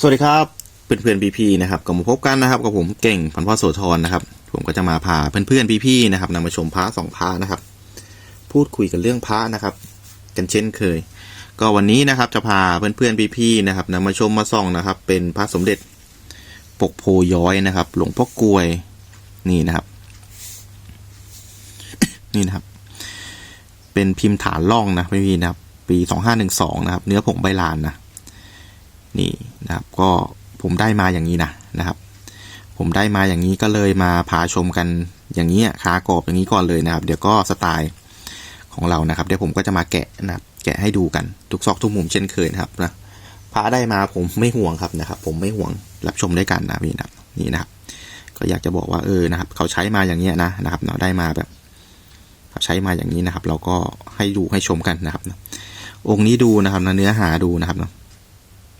สวัสดีครับเพื่อนเพื่อนๆพี่ๆนะครับก็มาพบกันนะครับกับผมเก่งพันพ่อโสธรนะครับ ผมก็จะมาพาเพื่อนเพื่อนๆพี่ๆนะครับนำมาชมพระสองพระนะครับ พูดคุยกันเรื่องพระนะครับ กันเช่นเคย ก็วันนี้นะครับจะพาเพื่อนเพื่อนๆพี่ๆนะครับนำมาชมมาส่องนะครับ เป็นพระสมเด็จปกโพย้อยนะครับ หลวงพ่อกลวยนี่นะครับ นี่นะครับ เป็นพิมพ์ฐานล่องนะพี่ๆนะครับ ปีสองห้าหนึ่งสองนะครับ เนื้อผงใบลานนะ นี่นะครับก็ผมได้มาอย่างนี้นะนะครับ ผมได้มาอย่างนี้ก็เลยมาพาชมกันอย่างนี้อะขากรอบอย่างนี้ก่อนเลยนะครับ เดี๋ยวก็สไตล์ของเรานะครับ เดี๋ยวผมก็จะมาแกะนะครับ แกะให้ดูกันทุกซอกทุกมุมเช่นเคยนะครับนะพาได้มาผมไม่ห่วงครับนะครับ ผมไม่ห่วงรับชมด้วยกันนะพี่นะนี่นะครับ ก็อยากจะบอกว่าเออนะครับ เขาใช้มาอย่างเนี้ยนะนะครับเนาะได้มาแบบเขาใช้มาอย่างนี้นะครับ เราก็ให้ดูให้ชมกันนะครับนะองค์นี้ดูนะครับนะเนื้อหาดูนะครับเนาะ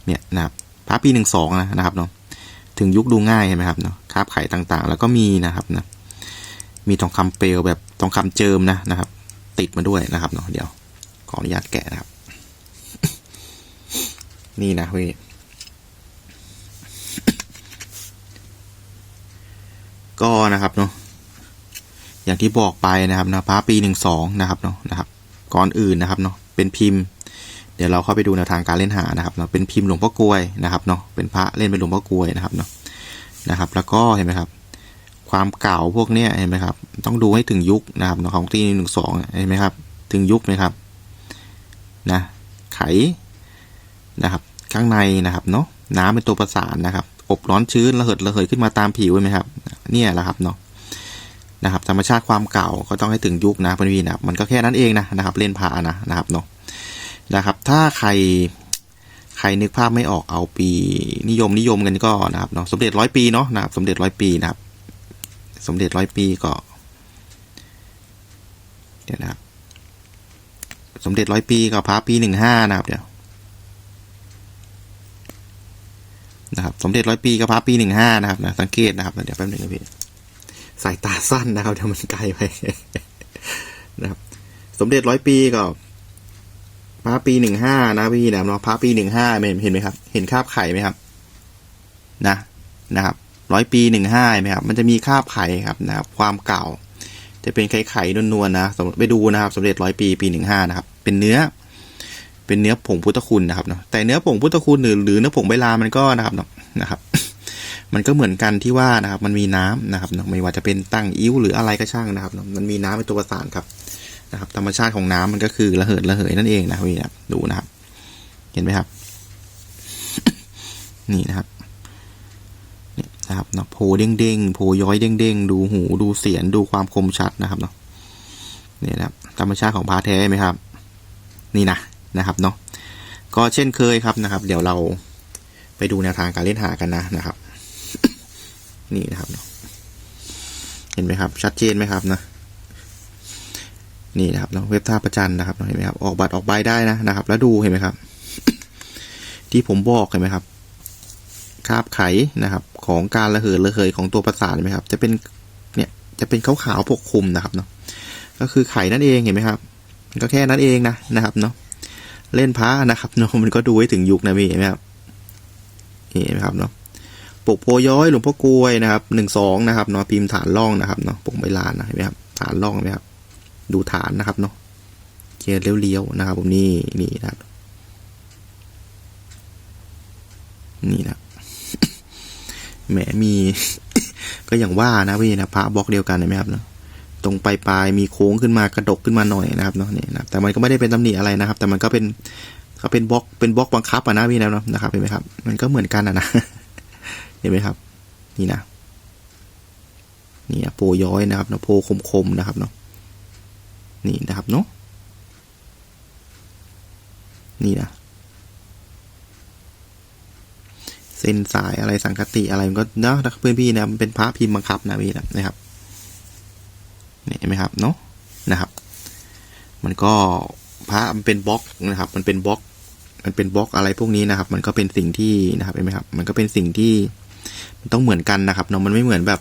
เนี่ยนะครับพระปีหนึ่งสองนะครับเนาะถึงยุคดูง่ายใช่ไหมครับเนาะคาบไข่ต่างๆ แล้วก็มีนะครับนะมีทองคำเปลวแบบทองคำเจิมนะนะครับ ติดมาด้วยนะครับเนาะเดี๋ยวขออนุญาตแกะนะครับ นี่นะพี่ก็นะครับเนาะอย่างที่บอกไปนะครับนะพระปีหนึ่งสองนะครับเนาะนะครับ ก่อนอื่นนะครับเนาะเป็นพิมพ์ เดี๋ยวเราเข้าไปดูแนวทางการเล่นหานะครับเนาะเป็นพิมพ์หลวงพ่อกลวยนะครับเนาะเป็นพระเล่นเป็นหลวงพ่อกลวยนะครับเนาะนะครับ แล้วก็เห็นไหมครับ ความเก่าพวกเนี้ยเห็นไหมครับ ต้องดูให้ถึงยุคนะครับของที่หนึ่งสองเห็นไหมครับ ถึงยุคไหมครับนะไขนะครับ ข้างในนะครับเนาะน้ำเป็นตัวประสานนะครับ อบร้อนชื้นระเหิดระเหยขึ้นมาตามผิวเห็นไหมครับ เนี่ยแหละครับเนาะนะครับธรรมชาติความเก่าก็ต้องให้ถึงยุคนะพี่นะมันก็แค่นั้นเองนะนะครับ เล่นพานะนะครับเนาะ นะครับ ถ้าใครใครนึกภาพไม่ออกเอาปีนิยมนิยมกันก็นะครับเนาะสมเด็จร้อยปีเนาะนะครับสมเด็จร้อยปีนะครับ สมเด็จร้อยปีก็เดี๋ยวนะครับสมเด็จร้อยปีก็พระปีหนึ่งห้านะครับเดี๋ยวนะครับสมเด็จร้อยปีกับพระปีหนึ่งห้านะครับนะสังเกตนะครับเดี๋ยวแป๊บหนึ่งนะพี่สายตาสั้นนะครับเดี๋ยวมันไกลไปนะครับ สมเด็จร้อยปีก็ ระปีหนึ่งห้านะพี่นะเนาะพระปีหนึ่งห้าเห็นไหมครับ เห็นคาบไข่ไหมครับ นะนะครับร้อยปีหนึ่งห้าไหมครับ มันจะมีคาบไข่ครับนะครับ ความเก่า จะเป็นไข่ไข่นวลๆนะสมมติไปดูนะครับสมเด็จร้อยปีปีหนึ่งห้านะครับ เป็นเนื้อ เป็นเนื้อผงพุทธคุณนะครับเนาะแต่เนื้อผงพุทธคุณหรือหรือเนื้อผงใบลามันก็นะครับเนาะนะครับ มันก็เหมือนกันที่ว่านะครับ มันมีน้ำนะครับเนาะไม่ว่าจะเป็นตั้งอิ้วหรืออะไรก็ช่างนะครับเนาะมันมีน้ำเป็นตัวประสานครับ นะครับธรรมชาติของน้ำมันก็คือระเหิดระเหยนั่นเองนะพี่นะครับดูนะครับ เห็นไหมครับ นี่นะครับเนี่ยนะครับเนาะโพเด้งเด้งโพย้อยเด้งเด้งดูหูดูเสียงดูความคมชัดนะครับเนาะนี่นะครับ ธรรมชาติของพาแท้ไหมครับ นี่นะนะครับเนาะก็เช่นเคยครับนะครับ เดี๋ยวเราไปดูแนวทางการเล่นหากันนะนะครับ นี่นะครับเเห็นไหมครับ ชัดเจนไหมครับนะ นี่นะครับเนาเว็บท่าประจันนะครับเห็นไหมครับออกบัตรออกใบได้นะนะครับ แล้วดูเห็นไหมครับ ที่ผมบอกเห็นไหมครับคาบไขนะครับ ของการระเหยระเหยของตัวประสาทเห็นไหมครับ จะเป็นเนี่ยจะเป็นขาวๆปกคลุมนะครับเนาะก็คือไข่นั่นเองเห็นไหมครับก็แค่นั้นเองนะนะครับเนาะเล่นพระนะครับเนาะมันก็ดูให้ถึงยุคนะพี่เห็นไหมครับนี่เห็นไหมครับเนาะปกโพย้อยหลวงพ่อกลวยนะครับหนึ่งสองนะครับเนาะพิมพ์ฐานล่องนะครับเนาะปกใบลานนะเห็นไหมครับฐานล่องเห็นไหมครับ ดูฐานนะครับเนาะเกียร์เลี้ยวๆนะครับ ผมนี่นี่นะครับนี่นะแหมมี ก็อย่างว่านะพี่นะพระบล็อกเดียวกันเห็นไหมครับเนาะตรงปลายปลายๆมีโค้งขึ้นมากระดกขึ้นมาหน่อยนะครับเนาะนี่นะแต่มันก็ไม่ได้เป็นตำหนิอะไรนะครับ แต่มันก็เป็นก็เป็นบล็อกเป็นบล็อกบังคับอะนะพี่นะเนาะนะครับเห็นไหมครับ มันก็เหมือนกันอะนะเห็นไหมครับ นี่นะนี่อะโปย้อยนะครับเนาะโปรคมๆนะครับเนาะ นี่นะครับเนาะนี่นะเส้นสายอะไรสังกติอะไรมันก็เนาะนะเพื่อนพี่นะมันเป็นพระพิมพ์บังคับนะพี่นะนะครับเห็นไหมครับเนาะนะครับ มันก็พระมันเป็นบล็อกนะครับ มันเป็นบล็อก มันเป็นบล็อกอะไรพวกนี้นะครับ มันก็เป็นสิ่งที่นะครับเห็นไหมครับ มันก็เป็นสิ่งที่มันต้องเหมือนกันนะครับเนาะมันไม่เหมือนแบบ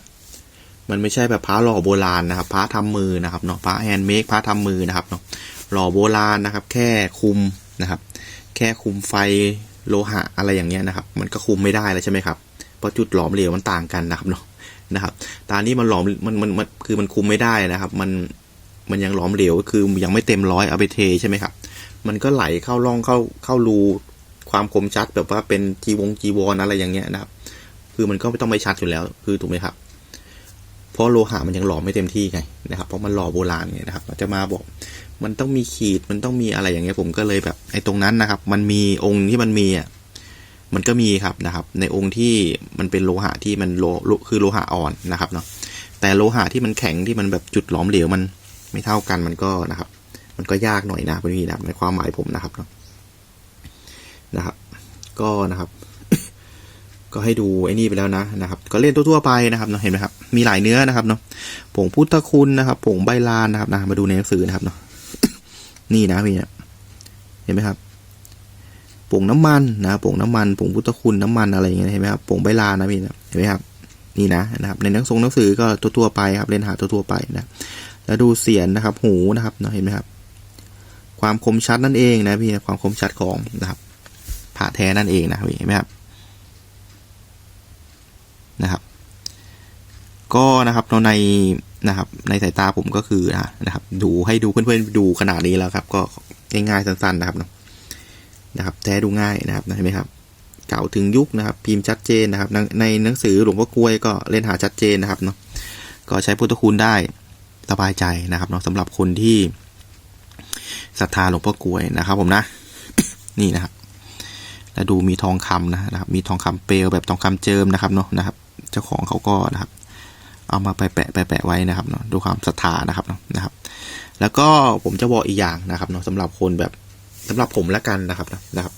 มันไม่ใช่แบบพระหล่อโบราณนะครับพระทำมือนะครับเนาะพระแฮนด์เมดพระทำมือนะครับเนาะหล่อโบราณนะครับ แค่คุมนะครับ แค่คุมไฟโลหะอะไรอย่างเงี้ยนะครับ มันก็คุมไม่ได้แล้วใช่ไหมครับเพราะจุดหลอมเหลวมันต่างกันนะครับเนาะนะครับตอนนี้มันหลอมมันมันมันคือมันคุมไม่ได้นะครับ มันมันยังหลอมเหลวคือยังไม่เต็มร้อยเอาไปเทใช่ไหมครับ มันก็ไหลเข้าร่องเข้าเข้ารูความคมชัดแบบว่าเป็นจีวงจีวรอะไรอย่างเงี้ยนะครับ คือมันก็ไม่ต้องไม่ชัดอยู่แล้ว คือถูกไหมครับ เพราะโลหะมันยังหล่อไม่เต็มที่ไงนะครับเพราะมันหล่อโบราณไงนะครับมันจะมาบอกมันต้องมีขีดมันต้องมีอะไรอย่างเงี้ยผมก็เลยแบบไอ้ตรงนั้นนะครับ มันมีองค์ที่มันมีอะมันก็มีครับนะครับ ในองค์ที่มันเป็นโลหะที่มันโลโลคือโลหะอ่อนนะครับเนาะแต่โลหะที่มันแข็งที่มันแบบจุดหลอมเหลวมันไม่เท่ากันมันก็นะครับ มันก็ยากหน่อยนะพี่นะครับในความหมายผมนะครับเนาะนะครับ ก็นะครับ ก็ให้ดูไอ้นี่ไปแล้วนะนะครับ ก็เล่นทั่วๆไปนะครับเนาะเห็นไหมครับ มีหลายเนื้อนะครับเนาะผงพุทธคุณนะครับผงใบลานนะครับนะมาดูในหนังสือนะครับเนาะนี่นะพี่เนี่ยเห็นไหมครับผงน้ำมันนะผงน้ำมันผงพุทธคุณน้ำมันอะไรอย่างเงี้ยเห็นไหมครับผงใบลานนะพี่เห็นไหมครับ นี่นะนะครับในหนังทรงหนังสือก็ทั่วๆไปครับเล่นหาทั่วๆไปนะแล้วดูเสียงนะครับ หูนะครับเนาะเห็นไหมครับ ความคมชัดนั่นเองนะพี่ความคมชัดของนะครับผ่าแท้นั่นเองนะพี่เห็นไหมครับ นะครับ ก็นะครับในนะครับ ในสายตาผมก็คือนะครับ ดูให้ดูเพื่อนๆดูขนาดนี้แล้วครับ ก็ง่ายๆสั้นๆนะครับเนาะนะครับแท้ดูง่ายนะครับเห็นไหมครับเก่าถึงยุคนะครับ พิมพ์ชัดเจนนะครับ ในหนังสือหลวงพ่อกล้วยก็เล่นหาชัดเจนนะครับเนาะก็ใช้พุทธคุณได้สบายใจนะครับเนาะสำหรับคนที่ศรัทธาหลวงพ่อกล้วยนะครับ ผมนะ นี่นะครับแล้วดูมีทองคำนะครับ มีทองคำเปลวแบบทองคำเจิมนะครับเนาะนะครับ เจ้าของเขาก็นะครับ เอามาไปแปะไปแปะไว้นะครับเนาะดูความศรัทธานะครับเนาะนะครับ แล้วก็ผมจะบอกอีกอย่างนะครับเนาะสำหรับคนแบบสำหรับผมละกันนะครับนะครับ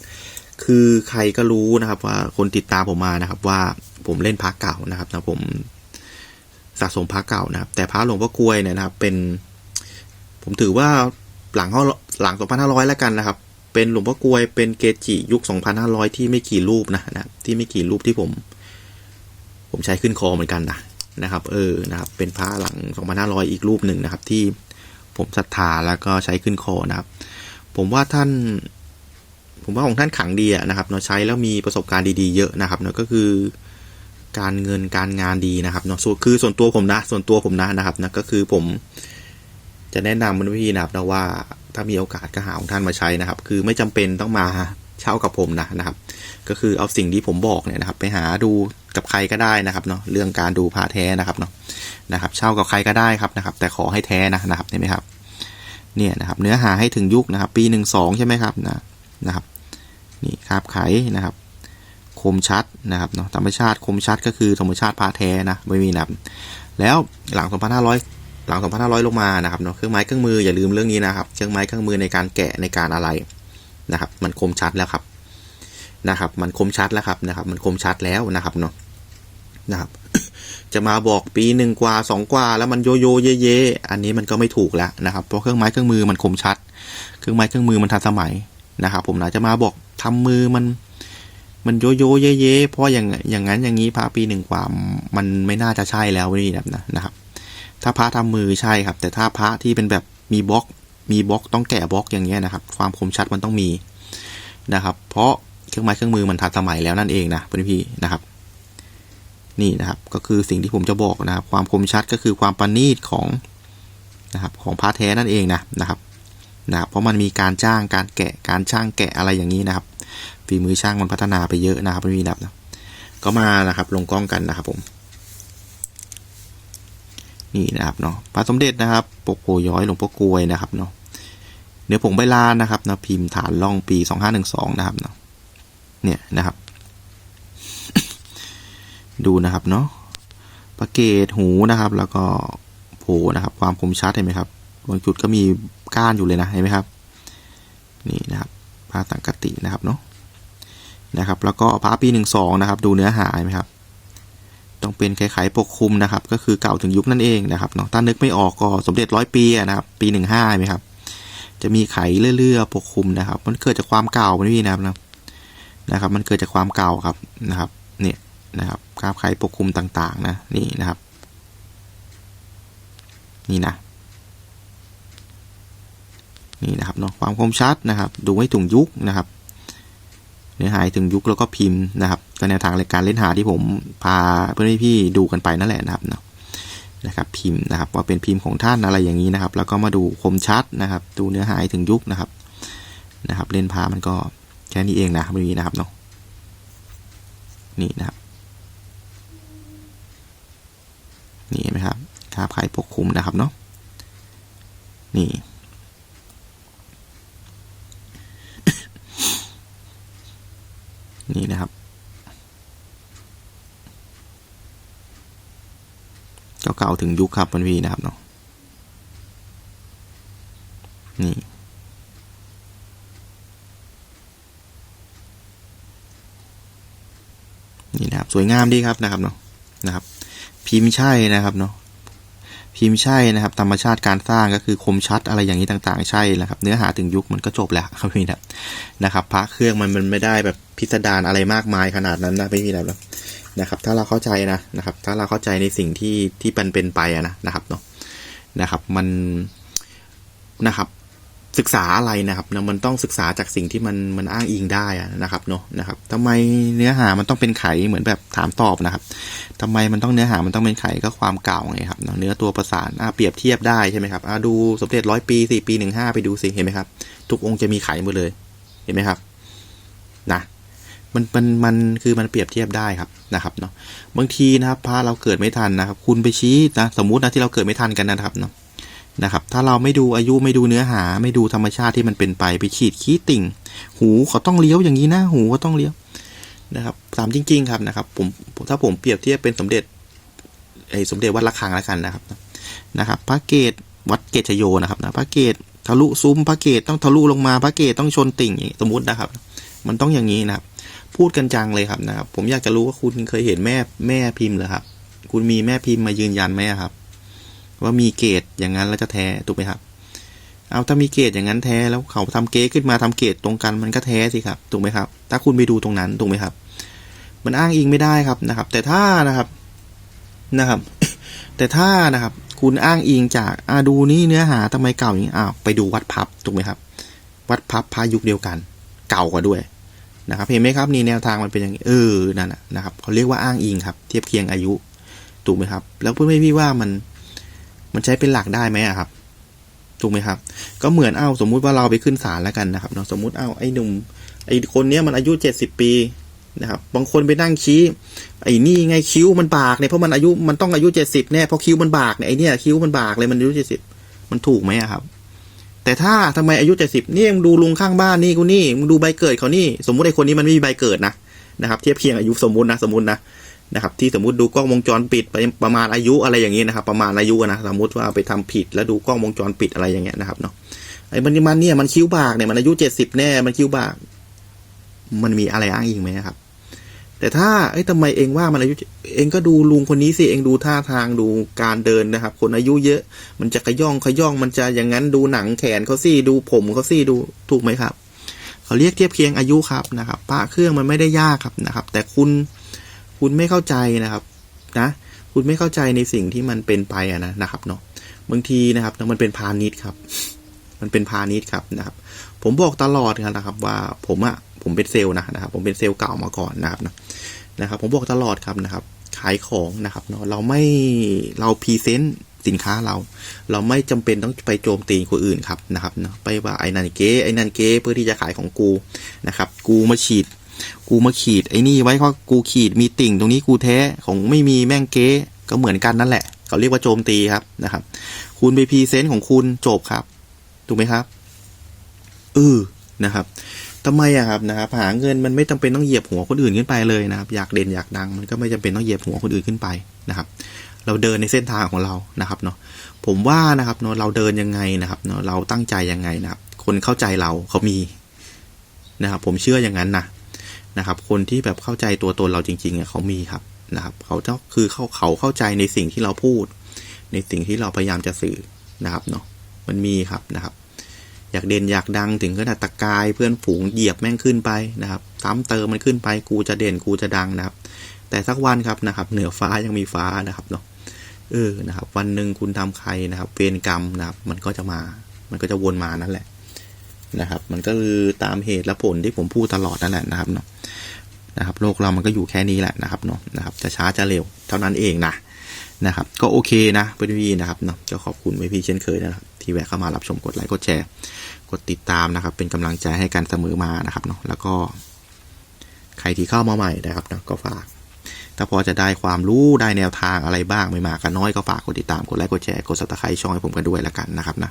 คือใครก็รู้นะครับว่าคนติดตามผมมานะครับ ว่าผมเล่นพระเก่านะครับนะผมสะสมพระเก่านะครับ แต่พระหลวงพ่อกลวยเนี่ยนะครับ เป็น ผมถือว่าหลังหลัง2,500แล้วกันนะครับ เป็นหลวงพ่อกลวยเป็นเกจิยุค2,500ที่ไม่กี่รูปนะนะที่ไม่กี่รูปที่ผม ผมใช้ขึ้นคอเหมือนกันนะนะครับ เออนะครับเป็นพระหลัง 2,500 อีกรูปหนึ่งนะครับ ที่ผมศรัทธาแล้วก็ใช้ขึ้นคอนะครับ ผมว่าท่าน ผมว่าของท่านขังดีอะนะครับเนาะใช้แล้วมีประสบการณ์ดีๆเยอะนะครับเนาะก็คือการเงินการงานดีนะครับเนาะคือส่วนตัวผมนะ ส่วนตัวผมนะนะครับนะก็คือผมจะแนะนำมันพี่นะครับนะว่าถ้ามีโอกาสก็หาของท่านมาใช้นะครับ คือไม่จำเป็นต้องมาเช่ากับผมนะนะครับ ก็คือเอาสิ่งที่ผมบอกเนี่ยนะครับ ไปหาดูกับใครก็ได้นะครับเนาะเรื่องการดูพระแท้นะครับเนาะนะครับ เช่ากับใครก็ได้ครับนะครับ แต่ขอให้แท้นะนะครับเห็นไหมครับเนี่ยนะครับ เนื้อหาให้ถึงยุคนะครับ ปีหนึ่งสองใช่ไหมครับนะนะครับนี่คาบไขนะครับ คมชัดนะครับเนาะธรรมชาติคมชัดก็คือธรรมชาติพระแท้นะไม่มีนับแล้วหลัง2,500หลัง 2,500 ลงมานะครับเนาะ เครื่องไม้เครื่องมืออย่าลืมเรื่องนี้นะครับ เครื่องไม้เครื่องมือในการแกะในการอะไรนะครับ มันคมชัดแล้วครับนะครับ มันคมชัดแล้วครับนะครับ มันคมชัดแล้วนะครับเนาะ นะครับจะมาบอกปีหนึ่งกว่าสองกว่า แล้วมันโยโย่เยเยอันนี้มันก็ไม่ถูกแล้วนะครับ เพราะเครื่องไม้เครื่องมือมันคมชัด เครื่องไม้เครื่องมือมันทันสมัยนะครับ ผมนะจะมาบอกทำมือมัน มันโยโย่เยเยเพราะอย่างอย่างนั้นอย่างนี้พระปีหนึ่งกว่ามันไม่น่าจะใช่แล้วนี่นะนะครับ ถ้าพระทำมือใช่ครับ แต่ถ้าพระที่เป็นแบบมีบล็อก มีบล็อกต้องแกะบล็อกอย่างเงี้ยนะครับ ความคมชัดมันต้องมีนะครับ เพราะเครื่องไม้เครื่องมือมันทันสมัยแล้วนั่นเองนะเพื่อนพี่นะครับ นี่นะครับก็คือสิ่งที่ผมจะบอกนะครับ ความคมชัดก็คือความประณีตของนะครับของพระแท้นั่นเองนะนะครับนะเพราะมันมีการจ้างการแกะการช่างแกะอะไรอย่างนี้นะครับฝีมือช่างมันพัฒนาไปเยอะนะครับเพื่อนพี่นะครับก็มานะครับลงกล้องกันนะครับผม นี่นะครับเนาะพระสมเด็จนะครับ ปกโพย้อยหลวงพ่อกลวยนะครับเนาะเนื้อผงใบลานนะครับนะพิมพ์ฐานล่องปีสองห้าหนึ่งสองนะครับเนาะเนี่ยนะครับ ดูนะครับเนาะประเกตหูนะครับ แล้วก็โผนะครับ ความคมชัดเห็นไหมครับบางจุดก็มีก้านอยู่เลยนะเห็นไหมครับ นี่นะครับพระสังกตินะครับเนาะนะครับ แล้วก็พระปีหนึ่งสองนะครับ ดูเนื้อหาเห็นไหมครับ ต้องเป็นไขๆปกคลุมนะครับ ก็คือเก่าถึงยุคนั่นเองนะครับเนาะถ้านึกไม่ออกก็สมเด็จร้อยปีนะครับ ปีหนึ่งห้าไหมครับ จะมีไขเลื่อยๆปกคลุมนะครับ มันเกิดจากความเก่าไม่พี่นะครับนะครับ มันเกิดจากความเก่าครับนะครับ เนี่ยนะครับ กราบไขปกคลุมต่าง ๆ นะ นี่นะครับ นี่นะ นี่นะครับเนาะความคมชัดนะครับ ดูให้ถุงยุคนะครับ เนื้อหาถึงยุคแล้วก็พิมพ์นะครับก็แนวทางรายการเล่นหาที่ผมพาเพื่อนพี่ดูกันไปนั่นแหละนะครับเนาะนะครับพิมพ์นะครับว่าเป็นพิมพ์ของท่านอะไรอย่างนี้นะครับ แล้วก็มาดูคมชัดนะครับ ดูเนื้อหาถึงยุคนะครับนะครับ เล่นพามันก็แค่นี้เองนะไม่มีนะครับเนาะนี่นะครับ นี่เห็นไหมครับคาบไข่ปกคลุมนะครับเนาะนี่นี่นะครับ ก็เก่าถึงยุคครับมันพีนะครับเนาะนี่นี่นะครับสวยงามดีครับนะครับเนาะนะครับ พิมพ์ใช่นะครับเนาะพิมพ์ใช่นะครับ ธรรมชาติการสร้างก็คือคมชัดอะไรอย่างนี้ต่างๆ ใช่นะครับเนื้อหาถึงยุคมันก็จบแล้วครับพี่นะนะครับพระเครื่องมันมันไม่ได้แบบพิสดารอะไรมากมายขนาดนั้นนะไม่มีแล้วนะครับ ถ้าเราเข้าใจนะนะครับ ถ้าเราเข้าใจในสิ่งที่ที่มันเป็นไปอะนะนะครับเนาะนะครับ มันนะครับ ศึกษาอะไรนะครับนะมันต้องศึกษาจากสิ่งที่มันมันอ้างอิงได้นะครับเนาะนะครับทำไมเนื้อหามันต้องเป็นไขเหมือนแบบถามตอบนะครับทำไมมันต้องเนื้อหามันต้องเป็นไขก็ความเก่าไงครับเนาะเนื้อตัวประสานอะเปรียบเทียบได้ใช่ไหมครับอะดูสมเด็จร้อยปีสี่ปีหนึ่งห้าไปดูสิเห็นไหมครับ ทุกองค์จะมีไขหมดเลย เห็นไหมครับนะมันมันมันคือมันเปรียบเทียบได้ครับนะครับเนาะบางทีนะครับพระเราเกิดไม่ทันนะครับ คุณไปชี้นะสมมุตินะที่เราเกิดไม่ทันกันนะครับเนาะ นะครับ ถ้าเราไม่ดูอายุไม่ดูเนื้อหา ไม่ดูธรรมชาติที่มันเป็นไปไปขีดขี้ติ่ง หูเขาต้องเลี้ยวอย่างนี้นะหูเขาต้องเลี้ยวนะครับตามจริง ๆ ครับนะครับผมถ้าผมเปรียบเทียบเป็นสมเด็จไอ้สมเด็จวัดระฆังแล้วกันนะครับนะครับ พระเกตวัดเกตชโยนะครับนะพระเกตทะลุซุ้มพระเกตต้องทะลุลงมาพระเกตต้องชนติ่งสมมตินะครับ มันต้องอย่างนี้นะครับ พูดกันจังเลยครับนะครับ ผมอยากจะรู้ว่าคุณเคยเห็นแม่แม่พิมพ์เหรอครับ คุณมีแม่พิมพ์มายืนยันไหมครับ ว่ามีเกตอย่างนั้นแล้วจะแท้ถูกไหมครับ เอาถ้ามีเกตอย่างนั้นแท้แล้วเขาทำเกตขึ้นมาทำเกตตรงกันมันก็แท้สิครับถูกไหมครับ ถ้าคุณไปดูตรงนั้นถูกไหมครับ มันอ้างอิงไม่ได้ครับนะครับ แต่ถ้านะครับนะครับ แต่ถ้านะครับ คุณอ้างอิงจากอาดูนี่เนื้อหาทำไมเก่าอย่างนี้อ้าวไปดูวัดพับถูกไหมครับ วัดพับพายุคเดียวกัน เก่ากว่าด้วยนะครับเห็นไหมครับนี่แนวทางมันเป็นอย่างนี้เออนั่นนะครับเขาเรียกว่าอ้างอิงครับ เทียบเคียงอายุถูกไหมครับ แล้วเพื่อนพี่ว่ามัน มันใช้เป็นหลักได้ไหมอะครับ ถูกไหมครับ ก็เหมือนเอาสมมุติว่าเราไปขึ้นศาลแล้วกันนะครับเนาะสมมุติเอาไอ้หนุ่มไอ้คนเนี้ยมันอายุเจ็ดสิบปีนะครับบางคนไปนั่งชี้ ไอ้นี่ไงคิ้วมันบากเนี่ยเพราะมันอายุมันต้องอายุเจ็ดสิบแน่เพราะคิ้วมันบากเนี่ยไอ้นี่คิ้วมันบากเลยมันอายุเจ็ดสิบมันถูกไหมอะครับ แต่ถ้าทำไมอายุเจ็ดสิบนี่มึงดูลุงข้างบ้านนี่กูนี่มึงดูใบเกิดเขานี่ สมมุติไอ้คนนี้มันไม่มีใบเกิดนะนะครับ เทียบเคียงอายุสมมุตินะสมมุตินะ นะครับที่สมมติดูกล้องวงจรปิดไปประมาณอายุอะไรอย่างนี้นะครับ ประมาณอายุนะสมมติว่าไปทำผิดแล้วดูกล้องวงจรปิดอะไรอย่างเงี้ยนะครับเนาะไอ้มันมันเนี่ยมันคิ้วบากเนี่ยมันอายุเจ็ดสิบแน่มันคิ้วบาก มันมีอะไรอ้างอิงไหมครับ แต่ถ้าไอ้ทำไมเองว่ามันอายุเองก็ดูลุงคนนี้สิเองดูท่าทางดูการเดินนะครับ คนอายุเยอะ มันจะขย่องขย่องมันจะอย่างนั้นดูหนังแขนเขาสิดูผมเขาสิดูถูกไหมครับเขาเรียกเทียบเคียงอายุครับนะครับพระเครื่องมันไม่ได้ยากครับนะครับ แต่คุณ คุณไม่เข้าใจนะครับนะคุณไม่เข้าใจในสิ่งที่มันเป็นไปอะนะนะครับเนาะบางทีนะครับมันเป็นพาณิชย์ครับ มันเป็นพาณิชย์ครับนะครับ ผมบอกตลอดนะครับ ว่าผมอะผมเป็นเซลล์นะนะครับ ผมเป็นเซลล์เก่ามาก่อนนะครับนะครับ ผมบอกตลอดครับนะครับ ขายของนะครับเนาะเราไม่เราพรีเซนต์สินค้าเรา เราไม่จำเป็นต้องไปโจมตีคนอื่นครับนะครับเนาะไปว่าไอ้นันเก้ไอ้นันเก้เพื่อที่จะขายของกูนะครับ กูมาฉีด กูมาขีดไอ้นี่ไว้เพราะกูขีดมีติ่งตรงนี้กูแท้ของไม่มีแม่งเก๊ก็เหมือนกันนั่นแหละเขาเรียกว่าโจมตีครับนะครับ คุณไปพรีเซนต์ของคุณจบครับ ถูกไหมครับเออนะครับทำไมอะครับนะครับ หาเงินมันไม่จำเป็นต้องเหยียบหัวคนอื่นขึ้นไปเลยนะครับ อยากเด่นอยากดังมันก็ไม่จำเป็นต้องเหยียบหัวคนอื่นขึ้นไปนะครับ เราเดินในเส้นทางของเรานะครับเนาะผมว่านะครับเนาะเราเดินยังไงนะครับเนาะเราตั้งใจยังไงนะครับ คนเข้าใจเราเขามีนะครับ ผมเชื่ออย่างนั้นนะ นะครับ คนที่แบบเข้าใจตัวตนเราจริงๆเขามีครับนะครับ เขาจ้าคือเขาเขาเข้าใจในสิ่งที่เราพูด ในสิ่งที่เราพยายามจะสื่อนะครับเนาะมันมีครับนะครับ อยากเด่นอยากดังถึงขนาดตะกายเพื่อนฝูงเหยียบแม่งขึ้นไปนะครับซ้ำเติมมันขึ้นไปกูจะเด่นกูจะดังนะครับ แต่สักวันครับนะครับ เหนือฟ้ายังมีฟ้านะครับเนาะเออนะครับ วันหนึ่งคุณทำใครนะครับเวรกรรมนะครับ มันก็จะมา มันก็จะวนมานั่นแหละ นะครับ มันก็คือตามเหตุและผลที่ผมพูดตลอดนั่นแหละนะครับเนาะนะครับ โลกเรามันก็อยู่แค่นี้แหละนะครับเนาะนะครับ จะช้าจะเร็วเท่านั้นเองนะนะครับ ก็โอเคนะเพื่อนพี่นะครับเนาะก็ขอบคุณพี่เช่นเคยนะครับ ที่แวะเข้ามารับชมกดไลค์กดแชร์ กดติดตามนะครับ เป็นกำลังใจให้กันเสมอมานะครับเนาะแล้วก็ใครที่เข้ามาใหม่นะครับเนาะก็ฝาก ถ้าพอจะได้ความรู้ได้แนวทางอะไรบ้างไม่มากก็น้อยก็ฝากกดติดตามกดไลค์กดแชร์กดซับสไครต์ช่องให้ผมกันด้วยละกันนะครับนะ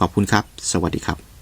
ขอบคุณครับ สวัสดีครับ